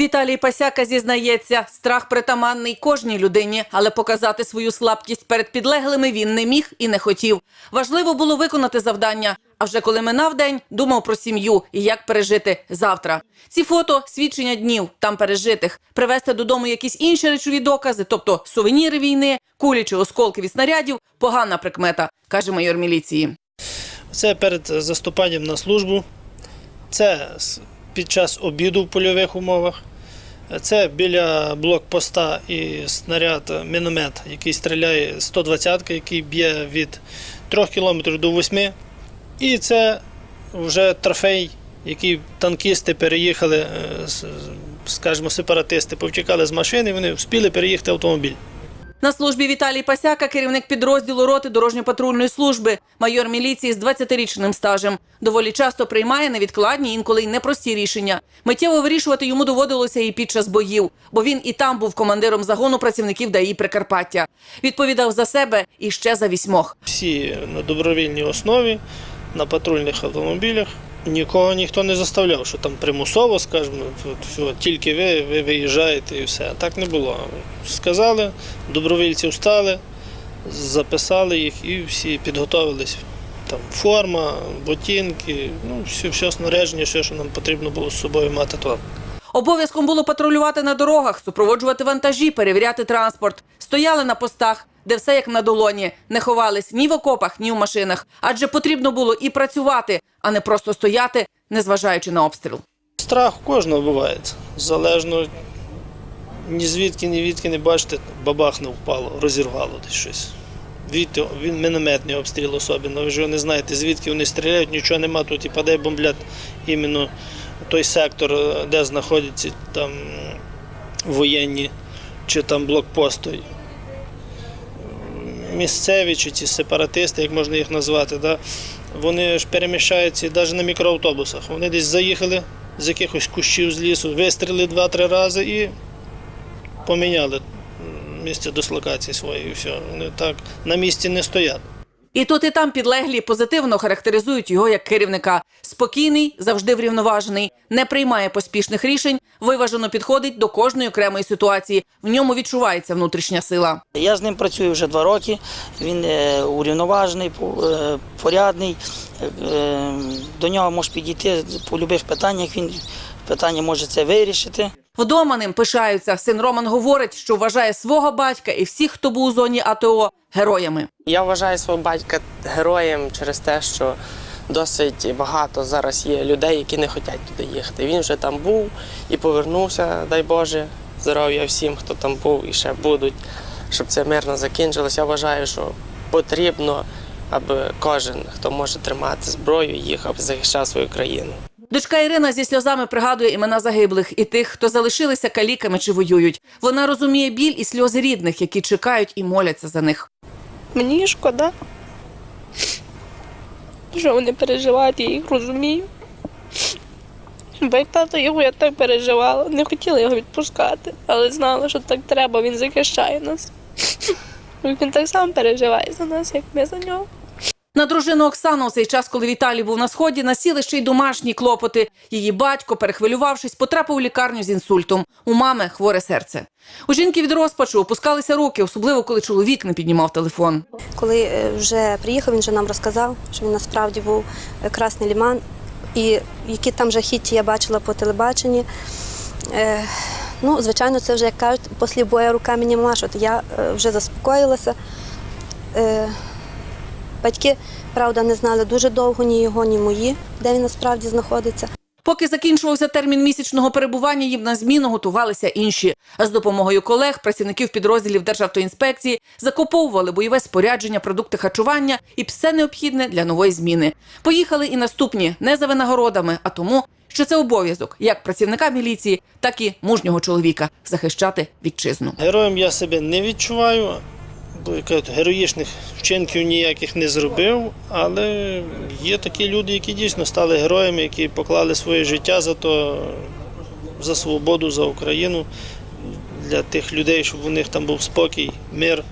Віталій Пасяка зізнається, страх притаманний кожній людині, але показати свою слабкість перед підлеглими він не міг і не хотів. Важливо було виконати завдання. А вже коли минав день, думав про сім'ю і як пережити завтра. Ці фото свідчення днів там пережитих. Привезти додому якісь інші речові докази, тобто сувеніри війни, кулі чи осколки від снарядів погана прикмета, каже майор міліції. Це перед заступанням на службу, це під час обіду в польових умовах, це біля блокпоста і снаряд міномет, який стріляє 120-ка, який б'є від 3 км до 8 І це вже трофей, який танкісти переїхали, е, скажімо, сепаратисти, повтікали з машини, вони встигли переїхати автомобіль. На службі Віталій Пасяка, керівник підрозділу роти дорожньо-патрульної служби, майор міліції з 20-річним стажем. Доволі часто приймає невідкладні, інколи й непрості рішення. Миттєво вирішувати йому доводилося і під час боїв, бо він і там був командиром загону працівників ДАІ Прикарпаття. Відповідав за себе і ще за вісьмох. всі на добровільній основі, на патрульних автомобілях. Нікого ніхто не заставляв, що там примусово, скажімо, от, тільки ви, ви виїжджаєте і все. Так не було. Сказали, добровільці встали, записали їх і всі підготовились. Там форма, ботинки, ну, все, все снарядження, все, що нам потрібно було з собою мати то. Обов'язком було патрулювати на дорогах, супроводжувати вантажі, перевіряти транспорт. Стояли на постах, де все як на долоні, не ховались ні в окопах, ні в машинах. Адже потрібно було і працювати, а не просто стояти, незважаючи на обстріл. Страх кожного буває. Залежно ні звідки, ні відки не бачите, бабах не впало, розірвало десь щось. Відти, він мінометний обстріл особливо. Ви ж не знаєте, звідки вони стріляють, нічого нема тут і падає бомблять іменно той сектор, е, де знаходяться там воєнні чи там блокпости. Місцеві чи ці сепаратисти, як можна їх назвати, да, вони ж переміщаються навіть на мікроавтобусах. Вони десь заїхали з якихось кущів з лісу, вистріли два-три рази і поміняли місце дислокації своєї. Все. Вони так на місці не стоять. І тут і там підлеглі позитивно характеризують його як керівника. Спокійний, завжди врівноважений, не приймає поспішних рішень, виважено підходить до кожної окремої ситуації. В ньому відчувається внутрішня сила. Я з ним працюю вже два роки. Він е, урівноважений, е, порядний. Е, До нього можеш підійти по будь-яких питаннях. Він питання може це вирішити. Вдома ним пишаються. Син Роман говорить, що вважає свого батька і всіх, хто був у зоні АТО, героями. Я вважаю свого батька героєм через те, що досить багато зараз є людей, які не хочуть туди їхати. Він вже там був і повернувся, дай Боже, здоров'я всім, хто там був і ще будуть, щоб це мирно закінчилось. Я вважаю, що потрібно, аби кожен, хто може тримати зброю, їхав захищав свою країну. Дочка Ірина зі сльозами пригадує імена загиблих і тих, хто залишилися каліками чи воюють. Вона розуміє біль і сльози рідних, які чекають і моляться за них. Мені шкода, що вони переживають, я їх розумію. Бо як тато його я так переживала, не хотіла його відпускати, але знала, що так треба, він захищає нас. Він так само переживає за нас, як ми за нього. На дружину Оксану у цей час, коли Віталій був на сході, насіли ще й домашні клопоти. Її батько, перехвилювавшись, потрапив у лікарню з інсультом. У мами хворе серце. У жінки від розпачу опускалися руки, особливо коли чоловік не піднімав телефон. Коли е, вже приїхав, він вже нам розказав, що він насправді був е, Красний Ліман, і які там жахіття я бачила по телебаченні. Е, ну, звичайно, це вже, як кажуть, після бою руками не машуть. Я вже заспокоїлася. Батьки, правда, не знали дуже довго ні його, ні мої, де він насправді знаходиться. Поки закінчувався термін місячного перебування, їм на зміну готувалися інші. А з допомогою колег, працівників підрозділів Державтоінспекції закуповували бойове спорядження, продукти харчування і все необхідне для нової зміни. Поїхали і наступні не за винагородами, а тому, що це обов'язок як працівника міліції, так і мужнього чоловіка захищати вітчизну. Героєм я себе не відчуваю, героїчних вчинків ніяких не зробив, але є такі люди, які дійсно стали героями, які поклали своє життя за то, за свободу, за Україну, для тих людей, щоб у них там був спокій, мир,